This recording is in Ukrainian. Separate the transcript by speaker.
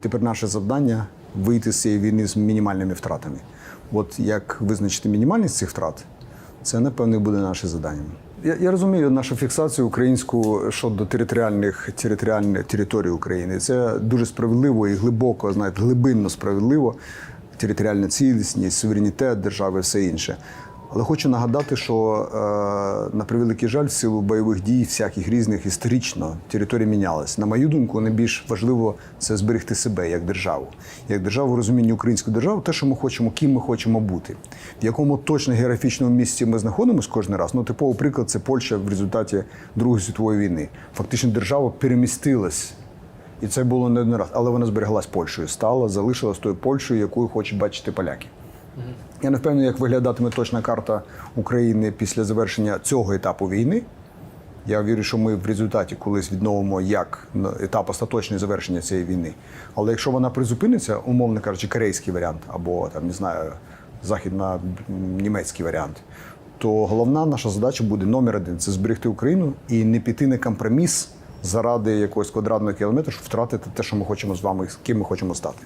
Speaker 1: Тепер наше завдання вийти з цієї війни з мінімальними втратами. От як визначити мінімальність цих втрат, це напевно буде наше завдання. Я, я розумію нашу фіксацію українську щодо територіальних територіальних територій України. Це дуже справедливо і глибоко, знаєте, глибинно справедливо. Територіальна цілісність, суверенітет держави, все інше. Але хочу нагадати, що е, на превеликий жаль, в силу бойових дій, всяких різних історично території мінялись. На мою думку, найбільш важливо це зберегти себе як державу, як державу в розумінні української держави, те, що ми хочемо, ким ми хочемо бути, в якому точно географічному місці ми знаходимося кожен раз. Ну, типовий приклад це Польща в результаті Другої світової війни. Фактично, держава перемістилась. І це було не один раз, але вона збереглась Польщею, стала, залишилась тою Польщею, якою хочуть бачити поляки. Я не впевнений, як виглядатиме точна карта України після завершення цього етапу війни. Я вірю, що ми в результаті колись відновимо як етап остаточне завершення цієї війни. Але якщо вона призупиниться, умовно кажучи, корейський варіант або там не знаю, західно-німецький варіант, то головна наша задача буде номер один це зберегти Україну і не піти на компроміс заради якогось квадратного кілометра, щоб втратити те, що ми хочемо з вами, ким ми хочемо стати.